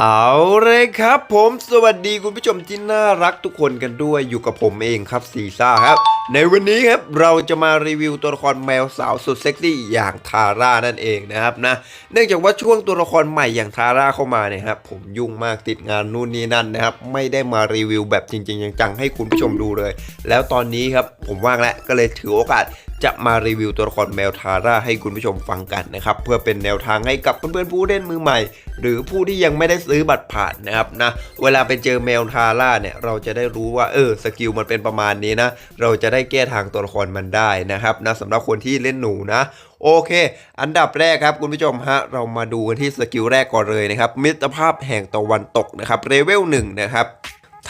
เอาเลยครับผมสวัสดีคุณผู้ชมที่น่ารักทุกคนกันด้วยอยู่กับผมเองครับซีซ่าครับ ในวันนี้ครับเราจะมารีวิวตัวละครแมวสาวสุดเซ็กซี่อย่างทาร่านั่นเองนะครับนะเนื่องจากว่าช่วงตัวละครใหม่อย่างทาร่าเข้ามาเนี่ยครับผมยุ่งมากติดงานนู่นนี่นั่นนะครับไม่ได้มารีวิวแบบจริงๆจังๆให้คุณผู้ชมดูเลย แล้วตอนนี้ครับผมว่างแล้วก็เลยถือโอกาสจะมารีวิวตัวละครแมวทาร่าให้คุณผู้ชมฟังกันนะครับ เพื่อเป็นแนวทางให้กับเพื่อนๆผู้เล่นมือใหม่ หรือผู้ที่ยังไม่ได้ซื้อบัตรผ่านนะครับนะเวลาไปเจอแมวทาร่าเนี่ยเราจะได้รู้ว่าเออสกิลมันเป็นประมาณนี้นะ เราจะได้แก้ทางตัวละครมันได้นะครับนะสำหรับคนที่เล่นหนูนะโอเค อันดับแรกครับคุณผู้ชมฮะ เรามาดูกันที่สกิลแรกก่อนเลยนะครับ มิตรภาพแห่งตะวันตกนะครับ เลเวลหนึ่งนะครับ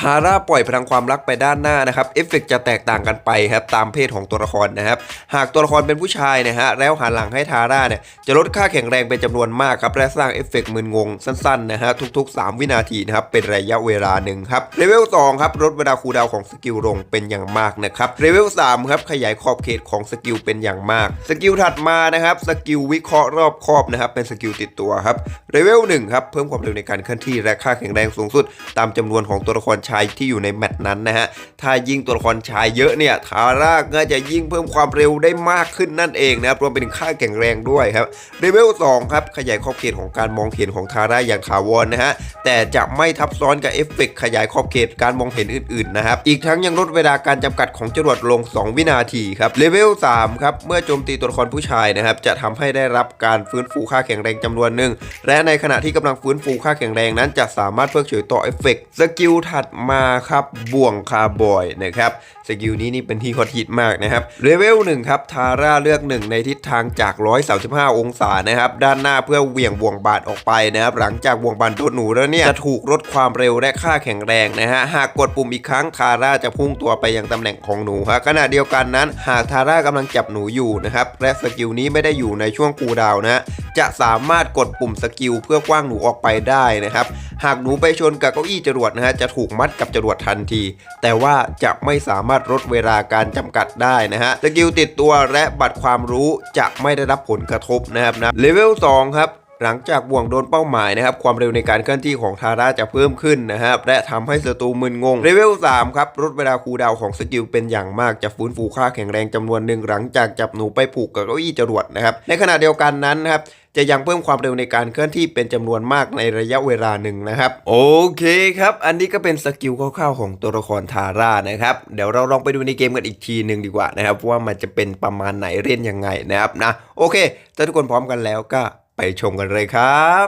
ทาร่าปล่อยพลังความรักไปด้านหน้านะครับเอฟเฟกต์จะแตกต่างกันไปครับตามเพศของตัวละครนะครับหากตัวละครเป็นผู้ชายนะฮะแล้วหันหลังให้ทาร่าเนี่ยจะลดค่าแข็งแรงเป็นจำนวนมากครับและสร้างเอฟเฟกต์มึนงงสั้นๆนะฮะทุกๆ 3 วินาทีนะครับเป็นระยะเวลาหนึ่งครับเลเวล2ครับลดเวลาคูลดาวของสกิลลงเป็นอย่างมากนะครับเลเวล3ครับขยายขอบเขตของสกิลเป็นอย่างมากสกิลถัดมานะครับสกิลวิเคราะห์รอบคอบนะครับเป็นสกิลติดตัวครับเลเวล1ครับเพิ่มความเร็วในการเคลื่อนที่และค่าแข็งแรงสูงสุด ตามจำนวนของตัวละครชายที่อยู่ในแมตช์นั้นนะฮะ ถ้ายิ่งตัวละครชายเยอะเนี่ยทาร่าก็จะยิ่งเพิ่มความเร็วได้มากขึ้นนั่นเองนะครับรวมไปถึงค่าแข็งแรงด้วยครับเลเวล2ครับขยายขอบเขตของการมองเห็นของทาร่าอย่างถาวรนะฮะแต่จะไม่ทับซ้อนกับเอฟเฟกต์ขยายขอบเขตการมองเห็นอื่นๆนะครับอีกทั้งยังลดเวลาการจำกัดของจรวดลง 2 วินาทีครับเลเวล3ครับเมื่อโจมตีตัวละครผู้ชายนะครับจะทำให้ได้รับการฟื้นฟูค่าแข็งแรงจำนวนหนึ่งและในขณะที่กำลังฟื้นฟูค่าแข็งแรงนั้นจะสามารถเพิกเฉยต่อเอฟเฟกต์สกิลถัดมาครับบ่วงคาร์บอยนะครับ สกิลนี้นี่เป็นที่ฮอตฮิตมากนะครับเลเวล1ครับทาร่าเลือก 1 ในทิศทางจาก 135 องศานะครับด้านหน้าเพื่อเหวี่ยงบ่วงบาดออกไปนะครับหลังจากบ่วงบาดโดนหนูแล้วเนี่ยจะถูกลดความเร็วและค่าแข็งแรงนะฮะหากกดปุ่มอีกครั้งทาร่าจะพุ่งตัวไปยังตำแหน่งของหนูฮะขณะเดียวกันนั้น หากทาร่ากำลังจับหนูอยู่นะครับและสกิลนี้ไม่ได้อยู่ในช่วงคูดาวนะฮะจะสามารถกดปุ่มสกิลเพื่อกว้างหนูออกไปได้นะครับหากหนูไปชนกับเก้าอี้จรวดนะฮะจะถูกมัดกับจรวดทันที แต่ว่าจะไม่สามารถลดเวลาการจำกัดได้นะฮะสกิลติดตัวและบัตรความรู้จะไม่ได้รับผลกระทบนะครับนะเลเวล2ครับ หลังจากบ่วงโดนเป้าหมายนะครับ ความเร็วในการเคลื่อนที่ของทาร่าจะเพิ่มขึ้นนะครับ และทำให้ศัตรูมึนงงเลเวล3ครับลดเวลาคูดาวของสกิลเป็นอย่างมากจะฟื้นฟูค่าแข็งแรงจำนวนหนึ่งหลังจากจับหนูไปผูกกับเก้าอี้จรวดนะครับ ในขณะเดียวกันนั้นนะครับจะยังเพิ่มความเร็วในการเคลื่อนที่เป็นจำนวนมากในระยะเวลาหนึ่งนะครับ โอเคครับ อันนี้ก็เป็นสกิลคร่าวๆของตัวละครทาร่านะครับ เดี๋ยวเราลองไปดูในเกมกันอีกทีหนึ่งดีกว่านะครับว่ามันจะเป็นประมาณไหนเล่นยังไงนะครับนะโอเค ถ้าทุกคนพร้อมกันแล้วก็ ไปชมกันเลยครับ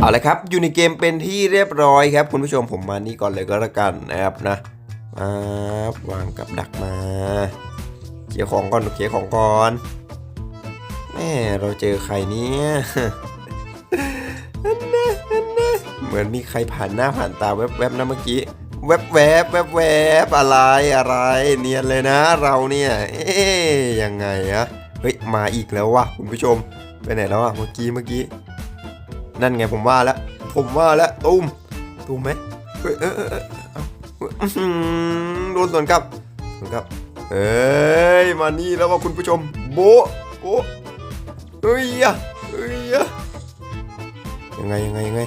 เอาละครับอยู่ในเกมเป็นที่เรียบร้อยครับ คุณผู้ชมผมมานี่ก่อนเลยก็แล้วกันนะครับนะมาวางกับดักมาเคลียของก่อนเคลียของก่อนแม่เราเจอใครเนี่ยอันนะอันนะเหมือนมีใครผ่านหน้าผ่านตาแวบๆนะเมื่อกี้แวบๆแวบๆแวบอะไรอะไร เนียนเลยนะเราเนี่ย เอ๊ยยังไงอะเฮ้ยมาอีกแล้ววะคุณผู้ชม ไปไหนแล้วอะเมื่อกี้เมื่อกี้ นั่นไงผมว่าแล้ว ผมว่าแล้วตุ้มตุ้มไหมเฮ้ยเออเออเออโดนสวนกลับสวนกลับเอ้ยมานี่แล้วว่าคุณผู้ชม โบโบเฮ้ยอะเฮ้ยอะยังไงยังไงยังไง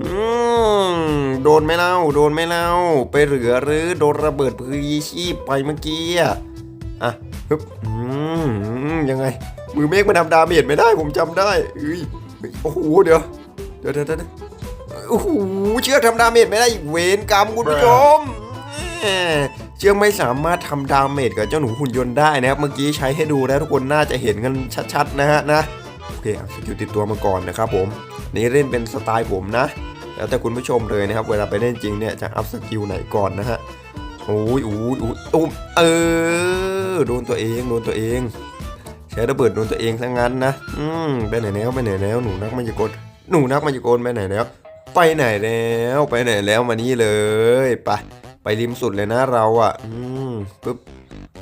อืม โดนไหม่เล่า โดนไหม่เล่า ไปเหลือหรือโดนระเบิดพือชีพไปเมื่อกี้อะอะฮึบยังไง มือเมฆมันทำดาเมจไม่ได้ผมจำได้เอ้ยเฮ้ยโอ้โหเดี๋ยวเดี๋ยวเดี๋ยวเดี๋ยวโอ้โหเชือกทำดาเมจไม่ได้อีกเวรกรรมคุณผู้ชมแหมเชือกไม่สามารถทำดาเมจกับเจ้าหนูหุ่นยนต์ได้นะครับ เมื่อกี้ใช้ให้ดูแล้วทุกคนน่าจะเห็นกันชัดๆนะฮะนะโอเคเอาสกิลติดตัวมาก่อนนะครับผมนี่เล่นเป็นสไตล์ผมนะ แล้วแต่คุณผู้ชมเลยนะครับ เวลาไปเล่นจริงเนี่ยจะอัพสกิลไหนก่อนนะฮะโอ้ยโอ้ยโอ้ยตุ้มเออโดนตัวเองโดนตัวเองใช้ระเบิดโดนตัวเองซะงั้นนะอืมไปไหนแล้วไปไหนแล้วหนูนักมายากลหนูนักมายากลไปไหนแล้ว ไปไหนแล้วไปไหนแล้วมานี่เลยไปไปริมสุดเลยนะเราอะ อืมปึ๊บ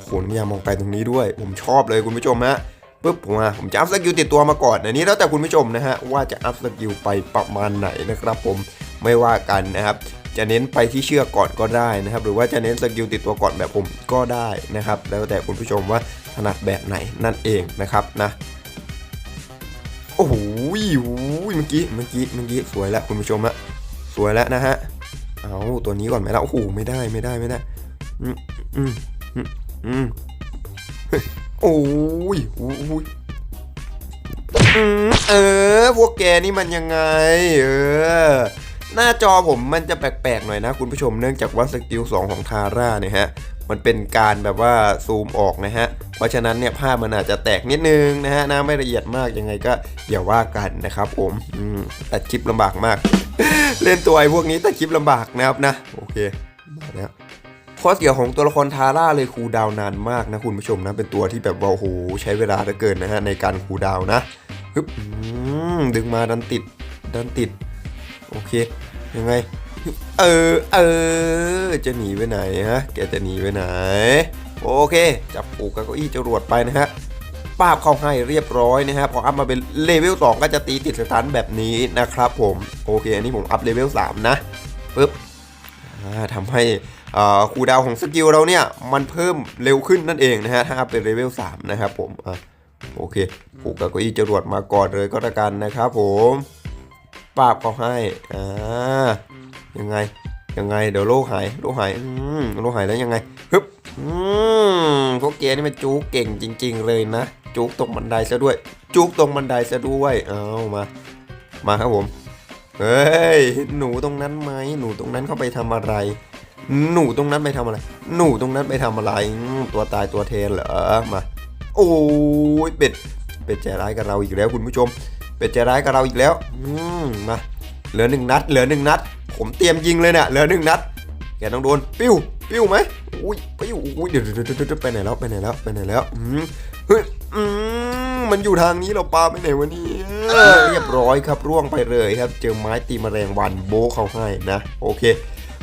โหนพยายามมองไปตรงนี้ด้วย ผมชอบเลยคุณผู้ชมฮะ ปึ๊บผมอะผมจะอัพสกิลติดตัวมาก่อนอันนี้แล้วแต่คุณผู้ชมนะฮะว่าจะอัพสกิลไปประมาณไหนนะครับผมไม่ว่ากันนะครับจะเน้นไปที่เชือกก่อนก็ได้นะครับ หรือว่าจะเน้นสกิลติดตัวก่อนแบบผมก็ได้นะครับ แล้วแต่คุณผู้ชมว่าถนัดแบบไหนนั่นเองนะครับนะโอ้โหเมื่อกี้เมื่อกี้เมื่อกี้สวยแล้วคุณผู้ชมอะสวยแล้วนะฮะเอาตัวนี้ก่อนไหมล่ะโอ้โหไม่ได้ไม่ได้ไม่ได้อืมอืมอืม โอ้ยโอ้ยเออ พวกแกนี่มันยังไง เออ หน้าจอผมมันจะแปลกๆหน่อยนะคุณผู้ชมเนื่องจากว่าสกิล2ของทาร่าเนี่ยฮะ มันเป็นการแบบว่าซูมออกนะฮะ เพราะฉะนั้นเนี่ยภาพมันอาจจะแตกนิดนึงนะฮะน้าไม่ละเอียดมากยังไงก็อย่าว่ากันนะครับผมอืมตัดคลิปลำบากมาก เล่นตัวไอ้พวกนี้ตัดคลิปลำบากนะครับนะ โอเคมาแล้ว ข้อเสียของตัวละครทาร่าเลยคูดาวนานมากนะคุณผู้ชมนะเป็นตัวที่แบบว่าโอ้โหใช้เวลาเหลือเกินนะฮะในการคูดาวนะฮึบดึงมาดันติดดันติด โอเค ยังไง เออเออจะหนีไปไหนฮะ แกจะหนีไปไหน โอเค จับปูกกับเก้าอี้จรวดไปนะฮะป้าบเข้าให้เรียบร้อยนะฮะพออัพมาเป็นเลเวล2ก็จะตีติดสตันแบบนี้นะครับผม โอเค อันนี้ผมอัพเลเวล3นะปึ๊บทำให้ คูดาวของสกิลเราเนี่ยมันเพิ่มเร็วขึ้นนั่นเองนะฮะ ถ้าอัพเป็นเลเวล3นะครับผมอโอเคปูกกับเก้าอี้จรวดมาก่อนเลยก็แล้วกันนะครับผมป้าบเขาให้อ่ายังไงยังไงเดี๋ยวโลกหายโลกหายอืมโลกหายแล้วยังไงฮึบอืมพวกแกนี่มันจู๊กเก่งจริง ๆ เลยนะจู๊กตรงบันไดซะด้วยจู๊กตรงบันไดซะด้วยเอามามาครับผมเฮ้ยหนูตรงนั้นไหมหนูตรงนั้นเข้าไปทำอะไร หนูตรงนั้นไปทำอะไร หนูตรงนั้นไปทำอะไร ตัวตายตัวเทนเหรอ มา โอ้ยเป็ด เป็ดใจร้ายกับเราอีกแล้วคุณผู้ชม เป็ดใจร้ายกับเราอีกแล้ว อืม มา เหลือหนึ่งนัด เหลือหนึ่งนัด ผมเตรียมยิงเลยเนี่ย เหลือหนึ่งนัด แกต้องโดน ปิ้ว ปิ้วไหมอุ้ย ปิ้ว อุ้ย เดี๋ยวเดี๋ยวเดี๋ยวเดี๋ยวไปไหนแล้ว ไปไหนแล้ว ไปไหนแล้ว อืมเฮ้ย อืม มันอยู่ทางนี้เราปาไปไหนวะนี่เรียบร้อยครับ ร่วงไปเลยครับ เจอไม้ตีแมลงวันโบเขาให้นะ โอเค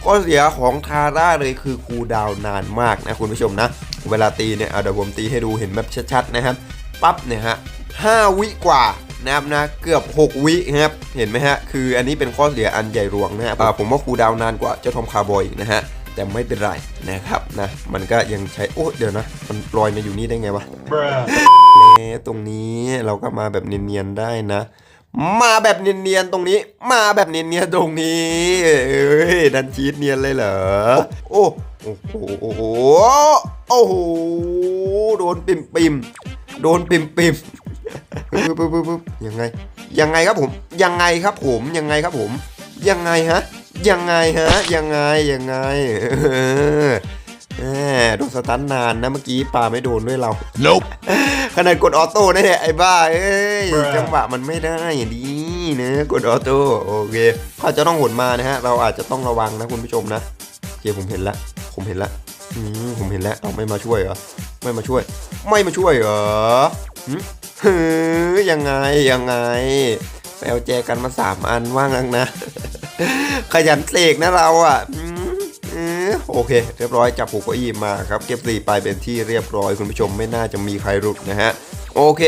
ข้อเสียของทาร่าเลยคือคูลดาวน์นานมากนะคุณผู้ชมนะ เวลาตีเนี่ยเอาเดี๋ยวผมตีให้ดูเห็นแบบชัดๆนะครับปั๊บเนี่ยฮะห้าวิกว่านะครับนะเกือบ 6 วิครับเห็นไหมฮะคืออันนี้เป็นข้อเสียอันใหญ่หลวงนะฮะอ่าผมว่าคูลดาวน์นานกว่าเจ้าทอมคาร์บอยอีกนะฮะแต่ไม่เป็นไรนะครับนะมันก็ยังใช้โอ้เดี๋ยวนะ มันลอยมาอยู่นี่ได้ไงวะแล้วตรงนี้เราก็มาแบบเนียนๆได้นะ มาแบบเนียนๆตรงนี้ มาแบบเนียนๆตรงนี้ เอ้ยดันชีสเนียนเลยเหรอ โอ้โอ้โหโอ้โหโอ้โหโดนปิ่มปิมโดนปิ่มปิมปึ๊บปึ๊บปึ๊บยังไง ยังไงครับผม ยังไงครับผมยังไงครับผม ยังไงฮะ ยังไงฮะ ยังไงยังไงแหมโดนสตันนานนะเมื่อกี้ปลาไม่โดนด้วยเรา Nope. ขนาดกดออโต้นะเนี่ยไอ้บ้าเอ้ย Bruh จังหวะมันไม่ได้ดีนะกดออโต้โอเคเขาจะต้องหนมานะฮะเราอาจจะต้องระวังนะคุณผู้ชมนะโอเคผมเห็นละผมเห็นละอืมผมเห็นแล้วเอาไม่มาช่วยเหรอไม่มาช่วย ไม่มาช่วยเหรอหึเฮ้ยยังไงยังไงไปเอาแจกันมาสามอันว่างนักนะ ขยันเสกนะเราอะอืมเออ โอเค เรียบร้อยจับผูกเก้าอี้มาครับ เก็บสีไปเป็นที่เรียบร้อยคุณผู้ชมไม่น่าจะมีใครหลุดนะฮะโอเค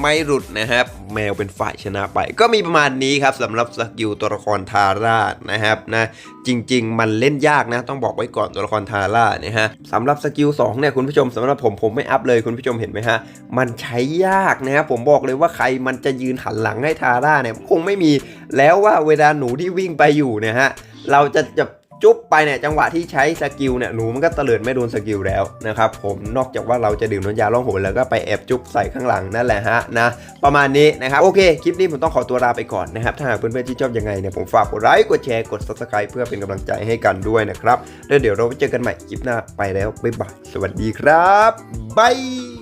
ไม่หลุดนะครับ แมวเป็นฝ่ายชนะไป ก็มีประมาณนี้ครับสำหรับสกิลตัวละครทาร่านะครับนะจริง ๆ มันเล่นยากนะ ต้องบอกไว้ก่อนตัวละครทาร่าเนี่ยฮะสำหรับสกิล2เนี่ยคุณผู้ชมสำหรับผมผมไม่อัพเลยคุณผู้ชมเห็นไหมฮะมันใช้ยากนะครับผมบอกเลยว่าใครมันจะยืนหันหลังให้ทาร่าเนี่ยคงไม่มีแล้วว่าเวลาหนูที่วิ่งไปอยู่เนี่ยฮะเราจะจะ จุ๊บไปเนี่ยจังหวะที่ใช้สกิลเนี่ยหนูมันก็เตลิดไม่โดนสกิลแล้วนะครับผมนอกจากว่าเราจะดื่มน้ำยาล่องหนแล้วก็ไปแอบจุ๊บใส่ข้างหลังนั่นแหละฮะนะประมาณนี้นะครับโอเคคลิปนี้ผมต้องขอตัวลาไปก่อนนะครับถ้าหากเพื่อนๆที่ชอบยังไงเนี่ยผมฝากกดไลค์กดแชร์กด subscribe เพื่อเป็นกำลังใจให้กันด้วยนะครับแล้วเดี๋ยวเราไปเจอกันใหม่คลิปหน้าไปแล้วบ๊ายบายสวัสดีครับบาย